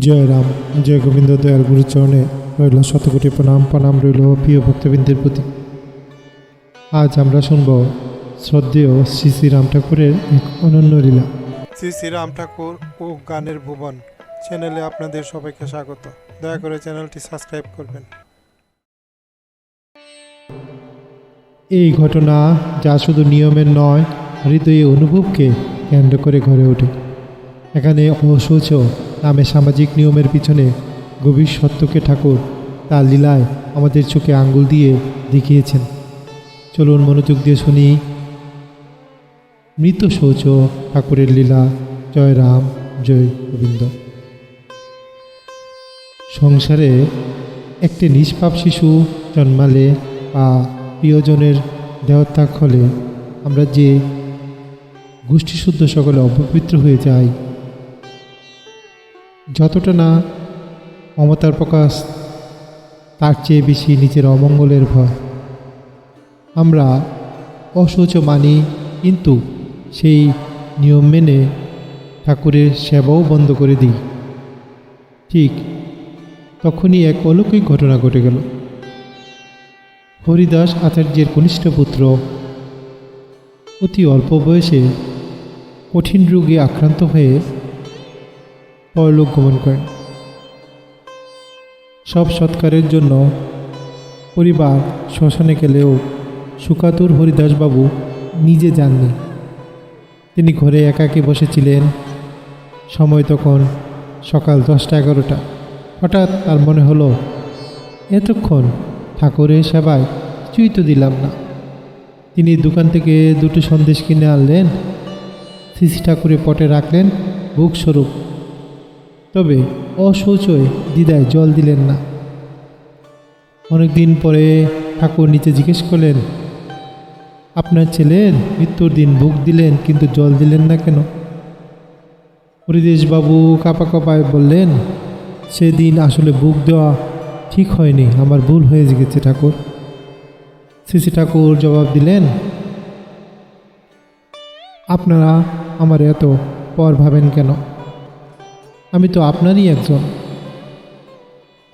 জয় রাম জয় গোবিন্দ দয়াল গুরুচরণে রইল শতকোটি প্রণাম প্রণাম রইল প্রিয় ভক্তবৃন্দের প্রতি। আজ আমরা শুনব শ্রদ্ধেয় শ্রী শ্রী রাম ঠাকুরের এক অনন্য লীলা। শ্রী শ্রী রাম ঠাকুর ও গানের ভুবন চ্যানেলে আপনাদের সবাইকে স্বাগত। দয়া করে চ্যানেলটি সাবস্ক্রাইব করবেন। এই ঘটনা যা শুধু নিয়মের নয় হৃদয়ে অনুভবকে কেন্দ্র করে গড়ে ওঠে। এখানে অশৌচ নামে সামাজিক নিয়মের পিছনে গভীর সত্যকে ঠাকুর তার লীলায় আমাদের চোখে আঙ্গুল দিয়ে দেখিয়েছেন। চলুন মনোযোগ দিয়ে শুনি। মৃত শৌচ, ঠাকুরের লীলা, জয় রাম, জয় গোবিন্দ। সংসারে একটি নিষ্পাপ শিশু জন্মালে বা প্রিয়জনের দেহত্যাগ হলে আমরা যে গোষ্ঠীশুদ্ধ সকলে অপবিত্র হয়ে যাই যতটা না মমতার প্রকাশ, তার চেয়ে বেশি নিজের অমঙ্গলের ভয়। আমরা অসৌচ মানি, কিন্তু সেই নিয়ম মেনে ঠাকুরের সেবাও বন্ধ করে দিই। ঠিক তখনই এক অলৌকিক ঘটনা ঘটে গেল। হরিদাস আচার্যের কনিষ্ঠ পুত্র অতি অল্প বয়সে কঠিন রোগে আক্রান্ত হয়ে পরলোক গমন করেন। সব সৎকারের জন্য পরিবার, শ্মশানে গেলেও সুকাতুর হরিদাসবাবু নিজে যাননি। তিনি ঘরে একাকে বসেছিলেন। সময় তখন সকাল দশটা এগারোটা। হঠাৎ তার মনে হলো, এতক্ষণ ঠাকুরের সেবায় কিছুই তো দিলাম না। তিনি দোকান থেকে দুটো সন্দেশ কিনে আনলেন শ্রী ঠাকুরের পটে রাখলেন বুক স্বরূপ তবে অশৌচয় দিদায় জল দিলেন না। অনেকদিন পরে ঠাকুর নিচে জিজ্ঞেস করলেন, আপনার ছেলের মৃত্যুর দিন বুক দিলেন কিন্তু জল দিলেন না কেন? হরিদেশবাবু কাপা কাপায় বললেন, সেদিন আসলে বুক দেওয়া ঠিক হয়নি, আমার ভুল হয়ে গেছে ঠাকুর। শ্রী ঠাকুর জবাব দিলেন, আপনারা আমার এত পর ভাবেন কেন? আমি তো আপনারই একজন।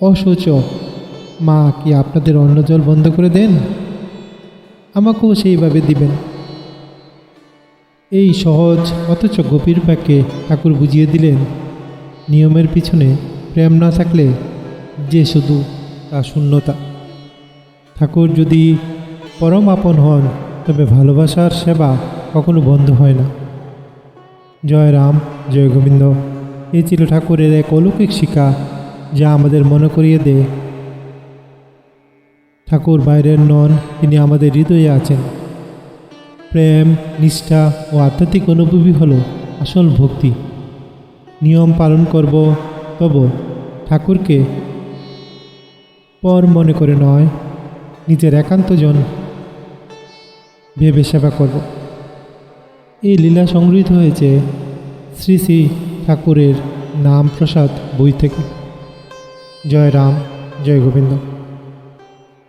অশৌচ মা, কি আপনাদের অন্ন জল বন্ধ করে দেন? আমাকেও সেইভাবে দিবেন। এই সহজ, অথচ গভীর বাক্যে ঠাকুর বুঝিয়ে দিলেন, নিয়মের পিছনে প্রেম না থাকলে যে শুধু তা শূন্যতা। ঠাকুর যদি পরম আপন হন, তবে ভালোবাসার সেবা কখনো বন্ধ হয় না। জয় রাম, জয় গোবিন্দ। এই ছিল ঠাকুরের এক অলৌকিক শিক্ষা যা আমাদের মনে করিয়ে দেয়। ঠাকুর বাইরের নন, তিনি আমাদের হৃদয়ে আছেন। প্রেম, নিষ্ঠা ও আধ্যাত্মিক অনুভূতি হল আসল ভক্তি। নিয়ম পালন করব, তব ঠাকুরকে পর মনে করে নয়, নিজের একান্তজন ভেবে সেবা করব। এই লীলা সংগৃহীত হয়েছে শ্রী শ্রী ঠাকুরের নাম প্রসাদ বই থেকে। জয় রাম, জয় গোবিন্দ।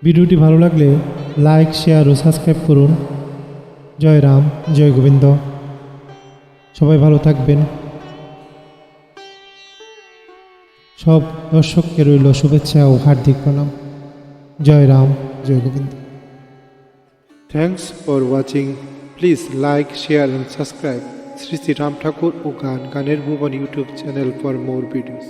ভিডিওটি ভালো লাগলে লাইক, শেয়ার ও সাবস্ক্রাইব করুন। জয় রাম, জয় গোবিন্দ। সবাই ভালো থাকবেন। সব দর্শককে রইল শুভেচ্ছা ও হার্দিক প্রণাম। জয় রাম, জয় Gobinda. Thanks for watching please like share and subscribe Shri Shri Ram Thakur ও গান গানের ভুবন YouTube channel for more videos